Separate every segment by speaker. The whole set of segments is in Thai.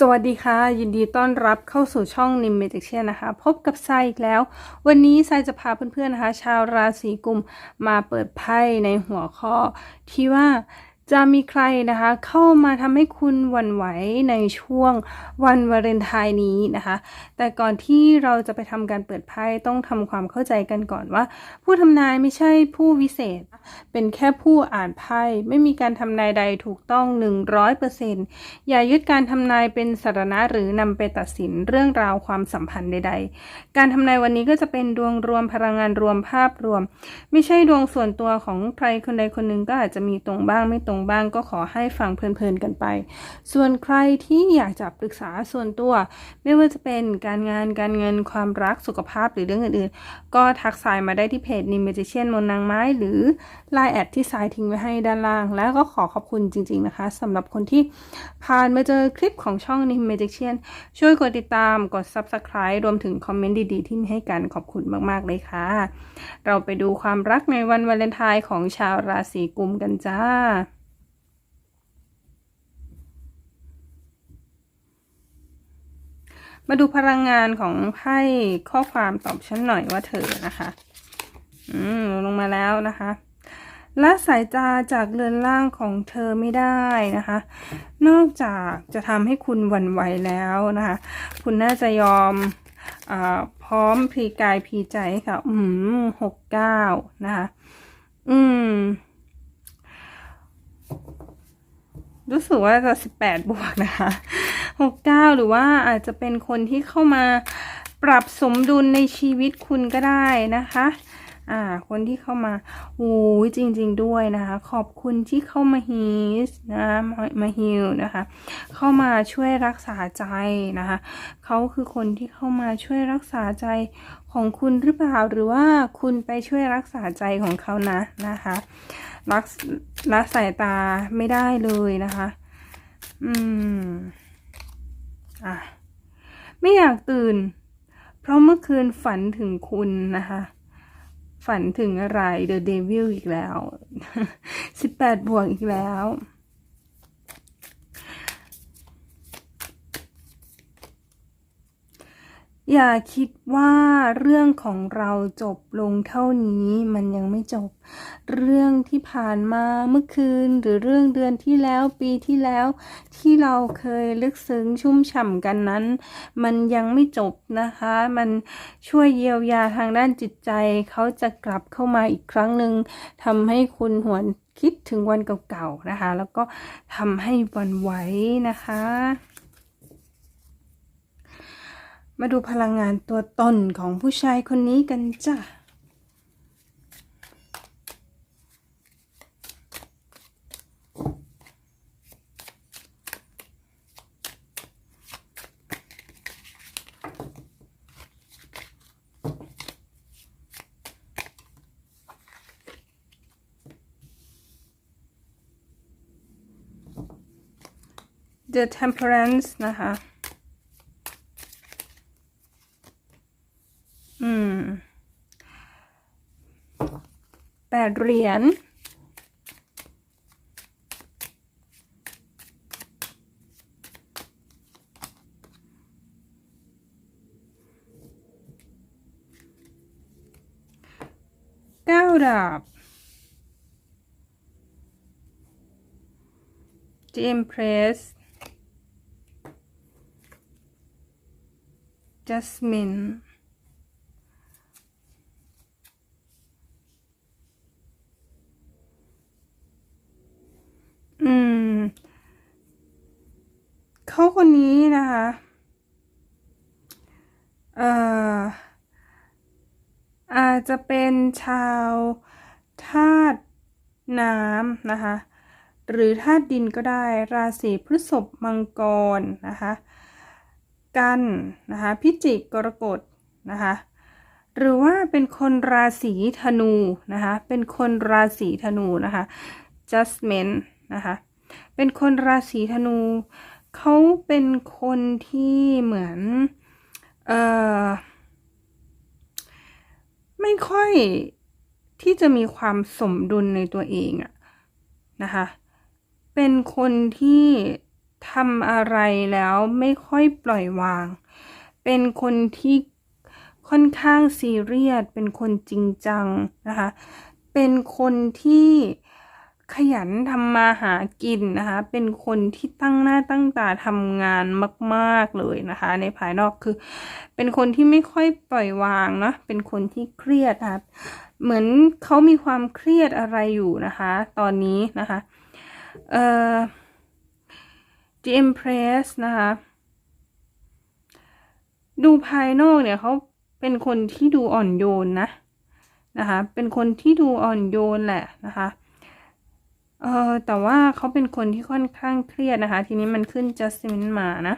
Speaker 1: สวัสดีค่ะ ยินดีต้อนรับเข้าสู่ช่องนิมเมจิเชียนะคะ พบกับไซอีกแล้ว วันนี้ไซจะพาเพื่อนๆนะคะ ชาวราศีกุมมาเปิดไพ่ในหัวข้อที่ว่า จะมีใครนะคะเข้ามาทำให้คุณหวั่นไหวในช่วงวันวาเลนไทน์นี้นะคะ แต่ก่อนที่เราจะไปทำการเปิดไพ่ต้องทำความเข้าใจกันก่อนว่า ผู้ทำนายไม่ใช่ผู้วิเศษ เป็นแค่ผู้อ่านไพ่ไม่มีการทำนายใดถูกต้อง 100%อย่ายึดการทำนายเป็นสาระหรือนำไปตัดสินเรื่องราวความสัมพันธ์ใด ๆ การทำนายวันนี้ก็จะเป็นดวงรวมพลังงานรวมภาพรวม ไม่ใช่ดวงส่วนตัวของใครคนใดคนหนึ่งก็อาจจะมีตรงบ้างไม่ตรงบ้างก็ขอให้ฟังเพลินๆกันไป ส่วนใครที่อยากจะปรึกษาส่วนตัว ไม่ว่าจะเป็นการงานการเงินความรักสุขภาพหรือเรื่องอื่นๆ ก็ทักสายมาได้ที่เพจนิมเมจิเชียนมนนางไม้หรือไลน์แอดที่สายทิ้งไว้ให้ด้านล่าง แล้วก็ขอขอบคุณจริง ๆนะคะสำหรับคนที่ผ่านมาเจอคลิปของช่องนิมเมจิเชียนช่วยกดติดตามกด Subscribe รวมถึงคอมเมนต์ดีๆ ที่มีให้กันขอบคุณมากๆเลยค่ะ เราไปดูความรักในวันวาเลนไทน์ของชาวราศีกุมกันจ้า มาดูพลังงานของไพ่ข้อความตอบฉันหน่อยว่าเธอนะคะ อืมลงมาแล้วนะคะละสายตาจากเรือนร่างของเธอไม่ได้นะคะ นอกจากจะทำให้คุณหวั่นไหวแล้วนะคะ คุณน่าจะยอมอพร้อมพลีกายพลีใจค่ะ อืมหกเก้านะคะ อืม รู้สึกว่าจะสิบแปดบวกนะคะ หกเก้าหรือว่าอาจจะเป็นคนที่เข้ามาปรับสมดุลในชีวิตคุณก็ได้นะคะอ่า คนที่เข้ามาโอ้ยจริง ๆ ด้วยนะคะ ขอบคุณที่เข้ามาฮีสนะมาฮิลนะคะ เข้ามาช่วยรักษาใจนะคะเขาคือคนที่เข้ามาช่วยรักษาใจของคุณหรือเปล่าหรือว่าคุณไปช่วยรักษาใจของเขานะนะคะ รักละสายตาไม่ได้เลยนะคะ อืม อะไม่อยากตื่น เพราะเมื่อคืนฝันถึงคุณนะคะ ฝันถึงอะไร The Devil อีกแล้วสิบแปดบวกอีกแล้วอย่าคิดว่าเรื่องของเราจบลงเท่านี้มันยังไม่จบ เรื่องที่ผ่านมาเมื่อคืนหรือเรื่องเดือนที่แล้วปีที่แล้ว ที่เราเคยลึกซึ้งชุ่มฉ่ำกันนั้น มันยังไม่จบนะคะ มันช่วยเยียวยาทางด้านจิตใจ เขาจะกลับเข้ามาอีกครั้งหนึ่งทำให้คุณหวนคิดถึงวันเก่าๆนะคะ แล้วก็ทำให้วันไหวนะคะ มาดูพลังงานตัวตนของผู้ชายคนนี้กันจ้ะ The Temperance นะคะ อืมแปดเหรียญเก้าดาบ The Empress Jasmine อืม เขาคนนี้นะคะ เอ่อ อาจจะเป็นชาวธาตุน้ำนะคะ หรือธาตุดินก็ได้ ราศีพฤษภมังกรนะคะ กันนะคะพิจิกกรกฎนะคะหรือว่าเป็นคนราศีธนูนะคะเป็นคนราศีธนูนะคะ Justment นะคะเป็นคนราศีธนูเขาเป็นคนที่เหมือนเอ่อไม่ค่อยที่จะมีความสมดุลในตัวเองอะนะคะเป็นคนที่ ทำอะไรแล้วไม่ค่อยปล่อยวาง เป็นคนที่ค่อนข้างซีเรียส เป็นคนจริงจังนะคะ เป็นคนที่ขยันทำมาหากินนะคะ เป็นคนที่ตั้งหน้าตั้งตาทำงานมาก ๆ เลยนะคะ ในภายนอกคือ เป็นคนที่ไม่ค่อยปล่อยวางเนาะเป็นคนที่เครียดนะคะเหมือนเขามีความเครียดอะไรอยู่นะคะ ตอนนี้นะคะ เอ่อ The Empress นะคะ ดูภายนอกเนี่ยเขาเป็นคนที่ดูอ่อนโยนนะนะคะ เป็นคนที่ดูอ่อนโยนแหละนะคะเออแต่ว่าเขาเป็นคนที่ค่อนข้างเครียดนะคะ ทีนี้มันขึ้น judgment มานะ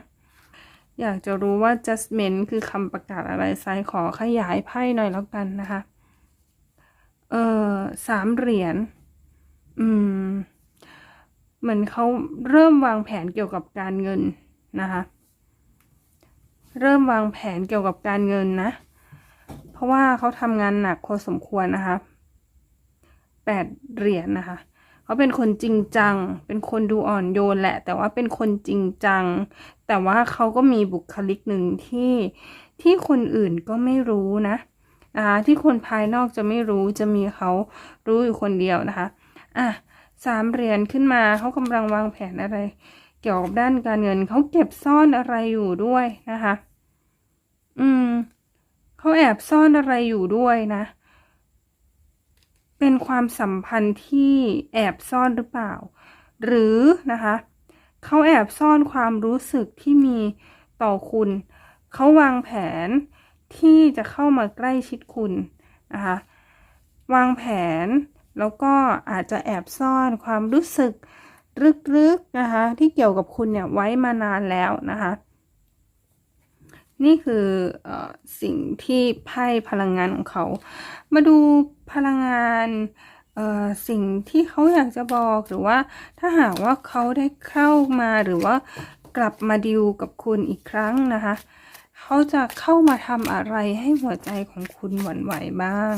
Speaker 1: อยากจะรู้ว่า judgment คือคำประกาศอะไรไซขอขยายไพ่หน่อยแล้วกันนะคะ เออสามเหรียญ อืม เหมือนเขาเริ่มวางแผนเกี่ยวกับการเงินนะคะ เริ่มวางแผนเกี่ยวกับการเงินนะ เพราะว่าเขาทำงานหนักพอสมควรนะคะแปดเหรียญนะคะเขาเป็นคนจริงจัง เป็นคนดูอ่อนโยนแหละ แต่ว่าเป็นคนจริงจัง แต่ว่าเขาก็มีบุคลิกหนึ่งที่ที่คนอื่นก็ไม่รู้นะนะคะที่คนภายนอกจะไม่รู้จะมีเขารู้อยู่คนเดียวนะคะ อะ สามเหรียญขึ้นมาเขากำลังวางแผนอะไร เกี่ยวกับด้านการเงินเขาเก็บซ่อนอะไรอยู่ด้วยนะคะ อืมเขาแอบซ่อนอะไรอยู่ด้วยนะ เป็นความสัมพันธ์ที่แอบซ่อนหรือเปล่า หรือนะคะเขาแอบซ่อนความรู้สึกที่มีต่อคุณ เขาวางแผนที่จะเข้ามาใกล้ชิดคุณนะคะ วางแผน แล้วก็อาจจะแอบซ่อนความรู้สึกลึกๆนะคะที่เกี่ยวกับคุณเนี่ยไว้มานานแล้วนะคะ นี่คืออสิ่งที่ไพ่พลังงานของเขา มาดูพลังงานสิ่งที่เขาอยากจะบอกหรือว่าถ้าหากว่าเขาได้เข้ามาหรือว่ากลับมาดิวกับคุณอีกครั้งนะคะเขาจะเข้ามาทำอะไรให้หัวใจของคุณหวั่นไหวบ้าง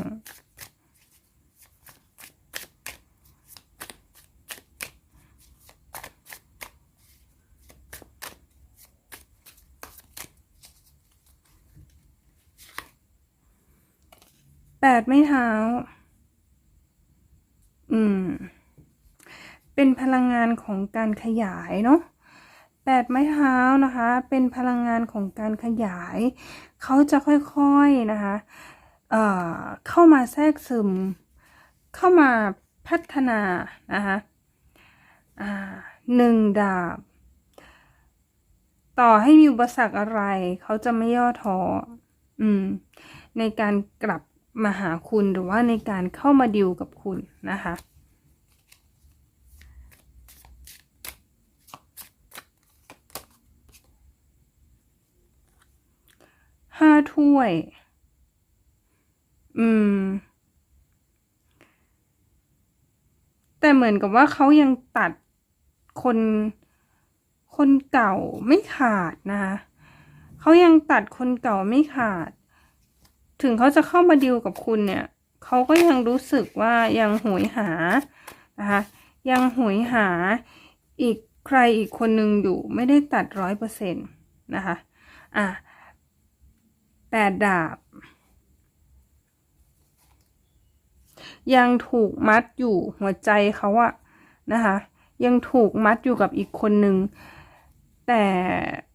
Speaker 1: แปดไม้เท้า อืม เป็นพลังงานของการขยายเนาะแปดไม้เท้านะคะ เป็นพลังงานของการขยาย เขาจะค่อยๆนะคะเอ่อเข้ามาแทรกซึม เข้ามาพัฒนานะคะอ่าหนึ่งดาบ ต่อให้มีอุปสรรคอะไร เขาจะไม่ย่อท้ออืม ในการกลับ มาหาคุณหรือว่าในการเข้ามาดิวกับคุณนะคะห้าถ้วย อืม แต่เหมือนกับว่าเขายังตัดคนคนเก่าไม่ขาดนะคะเขายังตัดคนเก่าไม่ขาด ถึงเขาจะเข้ามาดิวกับคุณเนี่ยเขาก็ยังรู้สึกว่ายังหวยหานะคะยังหวยหาอีกใครอีกคนหนึ่งอยู่ไม่ได้ตัดร้อยเปอร์เซ็นต์นะคะอะแปดดาบ ยังถูกมัดอยู่หัวใจเขาอะนะคะยังถูกมัดอยู่กับอีกคนหนึ่ง แต่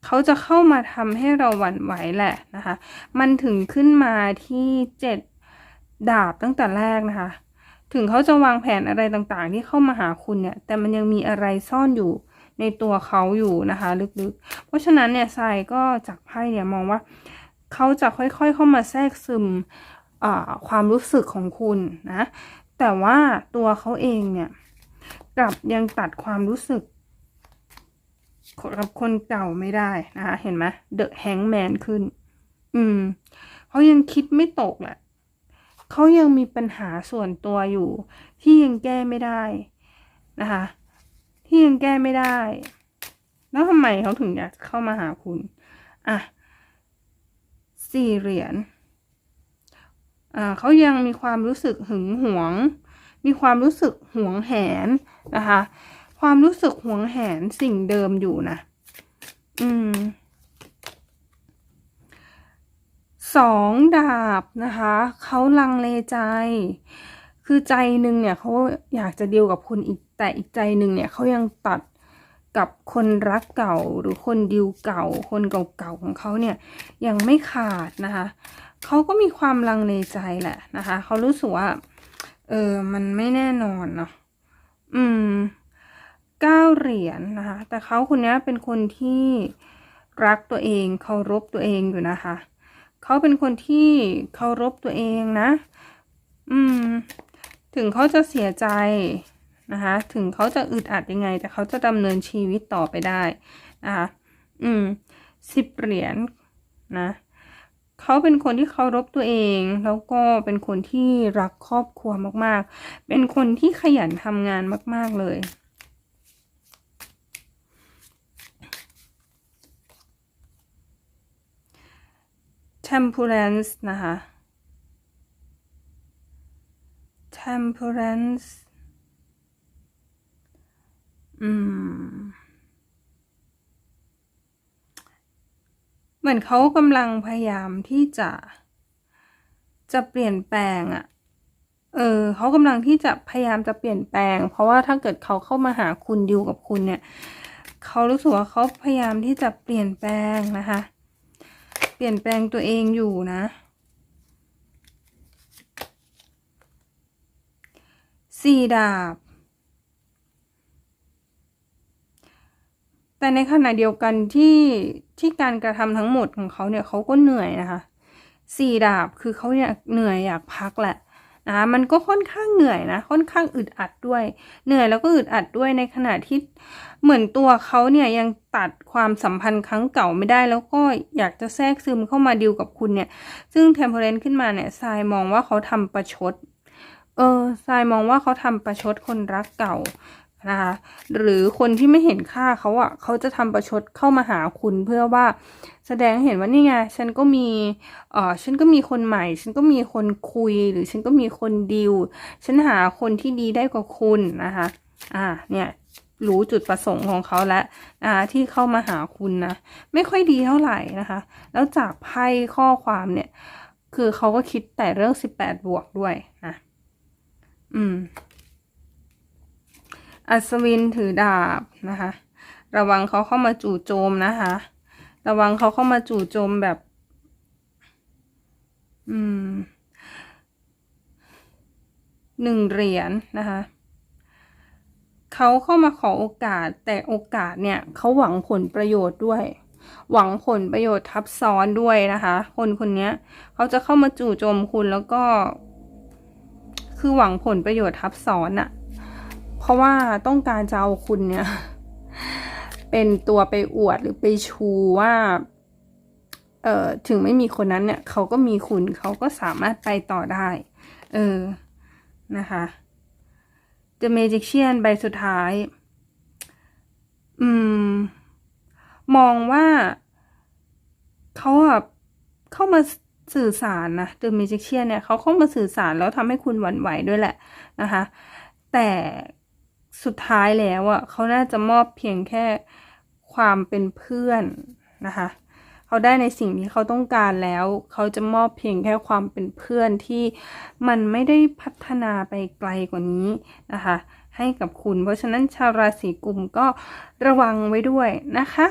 Speaker 1: เขาจะเข้ามาทำให้เราหวั่นไหวแหละนะคะ มันถึงขึ้นมาที่เจ็ดดาบตั้งแต่แรกนะคะ ถึงเขาจะวางแผนอะไรต่างๆ ที่เข้ามาหาคุณเนี่ย แต่มันยังมีอะไรซ่อนอยู่ในตัวเขาอยู่นะคะ ลึกๆ เพราะฉะนั้นเนี่ยทรายก็จากไพ่เนี่ยมองว่าเขาจะค่อยๆเข้ามาแทรกซึมความรู้สึกของคุณนะ แต่ว่าตัวเขาเองเนี่ยกลับยังตัดความรู้สึก กับคนเก่าไม่ได้นะคะ เห็นไหมเดอะแฮงแมนขึ้น อืมเขายังคิดไม่ตกแหละเขายังมีปัญหาส่วนตัวอยู่ ที่ยังแก้ไม่ได้นะคะ ที่ยังแก้ไม่ได้ แล้วทำไมเขาถึงอยากเข้ามาหาคุณ อะสี่เหรียญอ่าเขายังมีความรู้สึกหึงหวง มีความรู้สึกหวงแหนนะคะ ความรู้สึกหวงแหนสิ่งเดิมอยู่นะ อืมสองดาบนะคะ เขาลังเลใจ คือใจหนึ่งเนี่ยเขาอยากจะเดีลกับคุณอีกแต่อีกใจหนึ่งเนี่ยเขายังตัดกับคนรักเก่าหรือคนดิวเก่า คนเก่าๆของเขาเนี่ยยังไม่ขาดนะคะเขาก็มีความลังเลใจแหละนะคะเขารู้สึกว่า เออมันไม่แน่นอนเนาะอืม เก้าเหรียญนะคะ แต่เขาคนนี้เป็นคนที่รักตัวเองเคารพตัวเองอยู่นะคะ เขาเป็นคนที่เคารพตัวเองนะ อืม ถึงเขาจะเสียใจนะคะ ถึงเขาจะอึดอัดยังไง แต่เขาจะดำเนินชีวิตต่อไปได้นะคะ อืมสิบเหรียญนะเขาเป็นคนที่เคารพตัวเอง แล้วก็เป็นคนที่รักครอบครัวมาก ๆ เป็นคนที่ขยันทำงานมาก ๆ เลย temperance นะคะ temperance อืม เหมือนเขากำลังพยายามที่จะ จะเปลี่ยนแปลงอะ่ะ เออเขากำลังที่จะพยายามจะเปลี่ยนแปลง เพราะว่าถ้าเกิดเขาเข้ามาหาคุณดิวกับคุณเนี่ย เขารู้สึกว่าเขาพยายามที่จะเปลี่ยนแปลงนะคะ เปลี่ยนแปลงตัวเองอยู่นะ สี่ดาบ แต่ในขณะเดียวกันที่ที่การกระทำทั้งหมดของเขาเนี่ยเขาก็เหนื่อยนะคะ สี่ดาบคือเขาอยากเหนื่อยอยากพักแหละ นะคะมันก็ค่อนข้างเหนื่อยนะ ค่อนข้างอึดอัดด้วย เหนื่อยแล้วก็อึดอัดด้วยในขณะที่เหมือนตัวเขาเนี่ยยังตัดความสัมพันธ์ครั้งเก่าไม่ได้ แล้วก็อยากจะแทรกซึมเข้ามาดิวกับคุณเนี่ย ซึ่งเทมเพลนขึ้นมาเนี่ยทรายมองว่าเขาทำประชด เออทรายมองว่าเขาทำประชดคนรักเก่า นะคะ หรือคนที่ไม่เห็นค่าเขาอะ่ะเขาจะทำประชดเข้ามาหาคุณเพื่อว่าแสดงเห็นว่านี่ไงฉันก็มีเออฉันก็มีคนใหม่ ฉันก็มีคนคุย หรือฉันก็มีคนดิวฉันหาคนที่ดีได้กว่าคุณนะคะอ่าเนี่ยรู้จุดประสงค์ของเขาแล้วนะคะที่เข้ามาหาคุณนะ ไม่ค่อยดีเท่าไหร่นะคะ แล้วจากไพ่ข้อความเนี่ย คือเขาก็คิดแต่เรื่องสิบแปดบวกด้วยนะอืม อัศวินถือดาบนะคะ ระวังเขาเข้ามาจู่โจมนะคะ ระวังเขาเข้ามาจู่โจมแบบ อืมหนึ่งเหรียญนนะคะเขาเข้ามาขอโอกาสแต่โอกาสเนี่ยเขาหวังผลประโยชน์ด้วย หวังผลประโยชน์ทับซ้อนด้วยนะคะ คนคนนี้เขาจะเข้ามาจู่โจมคุณแล้วก็ คือหวังผลประโยชน์ทับซ้อนอะ เพราะว่าต้องการจะเอาคุณเนี่ย เป็นตัวไปอวดหรือไปชูว่า เอ่อถึงไม่มีคนนั้นเนี่ยเขาก็มีคุณเขาก็สามารถไปต่อได้ เออนะคะ The Magician ใบสุดท้าย อืม มองว่าเขาอะเข้ามาสื่อสารนะ The Magician เนี่ยเขาเข้ามาสื่อสารแล้วทำให้คุณหวั่นไหวด้วยแหละนะคะ แต่ สุดท้ายแล้วอะเขาน่าจะมอบเพียงแค่ความเป็นเพื่อนนะคะเขาได้ในสิ่งที่เขาต้องการแล้ว เขาจะมอบเพียงแค่ความเป็นเพื่อนที่มันไม่ได้พัฒนาไปไกลกว่านี้นะคะให้กับคุณ เพราะฉะนั้นชาวราศีกุมก็ระวังไว้ด้วยนะคะ